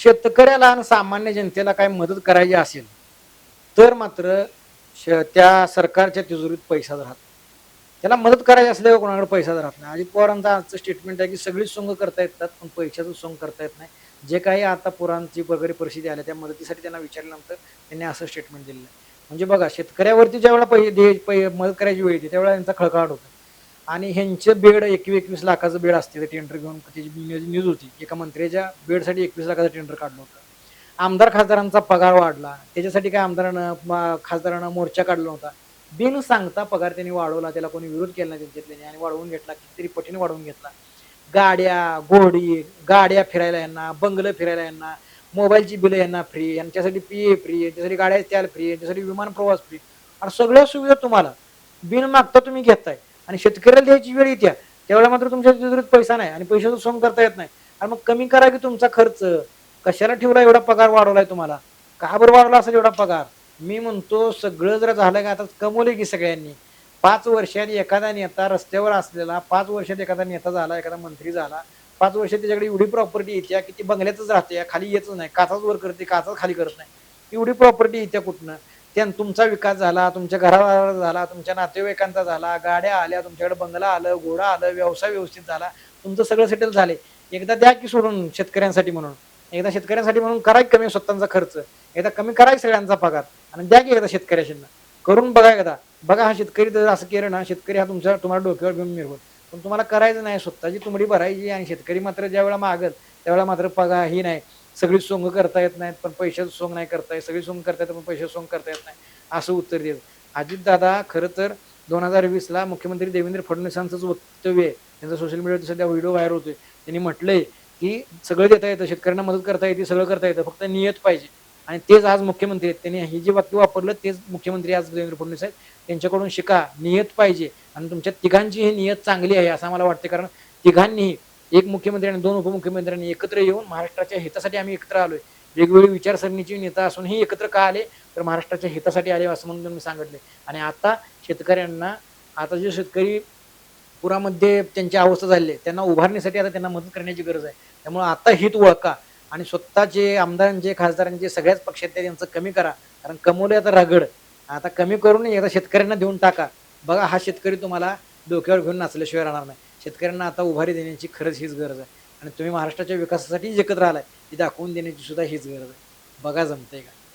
शेतकऱ्याला आणि सामान्य जनतेला काय मदत करायची असेल तर मात्र श- त्या सरकारच्या तिजोरीत पैसा राहत त्याला मदत करायची असल्यावर कोणाकडे पैसा राहत नाही. अजित पवारांचा आजचं स्टेटमेंट आहे की सगळीच सोंग करता येतात पण पैशाचं सोंग करता येत नाही. जे काही आता पुरांची वगैरे परिस्थिती आल्या त्या मदतीसाठी त्यांना विचारल्यानंतर त्यांनी असं स्टेटमेंट दिलेलं आहे. म्हणजे बघा शेतकऱ्यावरती ज्यावेळेला पैसे पै मदत करायची वेळ येते त्यावेळेला त्यांचा खळखळाट होतो. आणि ह्यांचं बेड एकवीस एकवीस लाखाचं बेड असते टेंडर घेऊन त्याची न्यूज होती एका मंत्र्याच्या बेडसाठी एकवीस लाखाचं टेंडर काढलं होतं. आमदार खासदारांचा पगार वाढला त्याच्यासाठी काय आमदारानं खासदारानं मोर्चा काढला होता बिन सांगता पगार त्यांनी वाढवला त्याला कोणी विरोध केला नाही त्यांच्यातल्याने आणि वाढवून घेतला कितीतरी पटीने वाढवून घेतला. गाड्या घोडी गाड्या फिरायला यांना बंगलं फिरायला यांना मोबाईलची बिलं यांना फ्री यांच्यासाठी पी ए फ्री यांच्यासाठी गाड्या त्याल फ्री यांच्यासाठी विमान प्रवास फ्री आणि सगळ्या सुविधा तुम्हाला. बिन मागता तुम्ही घेताय. आणि शेतकऱ्याला द्यायची वेळ येत्या त्यावेळेला मात्र तुमच्या तिजोरीत पैसा नाही आणि पैशाचं सोंग करता येत नाही. आणि मग कमी करा की तुमचा खर्च. कशाला ठेवला एवढा पगार वाढवलाय तुम्हाला? का बरं वाढवला असेल एवढा पगार? मी म्हणतो सगळं जर झालं का आता कमवले की सगळ्यांनी. पाच वर्षात एखादा नेता रस्त्यावर असलेला पाच वर्षात एखादा नेता झाला एखादा मंत्री झाला पाच वर्षात त्याच्याकडे एवढी प्रॉपर्टी येत्या की ती बंगल्यातच राहते खाली येतच नाही काचाच वर करते काचाच खाली करत नाही. एवढी प्रॉपर्टी येत्या कुठनं? त्या तुमचा विकास झाला तुमच्या घरावर झाला तुमच्या नातेवाईकांचा झाला गाड्या आल्या तुमच्याकडे बंगला आलं घोडा आलं व्यवसाय व्यवस्थित झाला. तुमचं सगळं सेटल झाले. एकदा द्या की सोडून शेतकऱ्यांसाठी म्हणून. एकदा शेतकऱ्यांसाठी म्हणून करा की कमी स्वतःचा खर्च. एकदा कमी करा सगळ्यांचा पगार. आणि द्या की एकदा शेतकऱ्याशींना. करून बघा एकदा. बघा हा शेतकरी जर असं केलं ना शेतकरी हा तुमच्या तुम्हाला डोक्यावर घेऊन मिरवत पण तुम्हाला करायचं नाही. स्वतःची तुमडी भरायची आणि शेतकरी मात्र ज्या वेळा मागल त्यावेळेला मात्र पगार ही नाही. सगळी सोंग करता येत नाहीत पण पैशाचं सोंग नाही करता येत. सगळी सोंग करता येत पण पैशाचं सोंग करता येत नाही. असं उत्तर देत. अजितदादा खरं तर दोन हजार वीसला मुख्यमंत्री देवेंद्र फडणवीसांचंच वक्तव्य आहे. त्यांचा सोशल मीडियावर सध्या व्हिडिओ व्हायरल होतोय. त्यांनी म्हटलंय की सगळं देता येतं शेतकऱ्यांना मदत करता येते सगळं करता येतं फक्त नियत पाहिजे. आणि तेच आज मुख्यमंत्री आहेत. त्यांनी हे जे वाक्य वापरलं तेच मुख्यमंत्री आज देवेंद्र फडणवीस आहेत. त्यांच्याकडून शिका नियत पाहिजे. आणि तुमच्या तिघांची ही नियत चांगली आहे असं मला वाटते कारण तिघांनीही एक मुख्यमंत्री आणि दोन उपमुख्यमंत्र्यांनी एकत्र येऊन महाराष्ट्राच्या हितासाठी आम्ही एकत्र आलोय. वेगवेगळी विचारसरणीची नेता असूनही एकत्र का आले? तर महाराष्ट्राच्या हितासाठी आले असं म्हणून मी सांगितले. आणि आता शेतकऱ्यांना आता जे शेतकरी पुरामध्ये त्यांची अवस्था झाली त्यांना उभारण्यासाठी आता त्यांना मदत करण्याची गरज आहे. त्यामुळे आता हित ओळखा आणि स्वतःचे आमदारांचे खासदारांचे सगळ्याच पक्षात त्यांचं कमी करा. कारण कमवले आता रगड. आता कमी करून एकदा शेतकऱ्यांना देऊन टाका. बघा हा शेतकरी तुम्हाला डोक्यावर घेऊन नाचल्याशिवाय राहणार नाही. शेतकऱ्यांना आता उभारी देण्याची खरंच हीच गरज आहे. आणि तुम्ही महाराष्ट्राच्या विकासासाठी एकत्र राहिलाय ती दाखवून देण्याची सुद्धा हीच गरज आहे. बघा जमतंय का?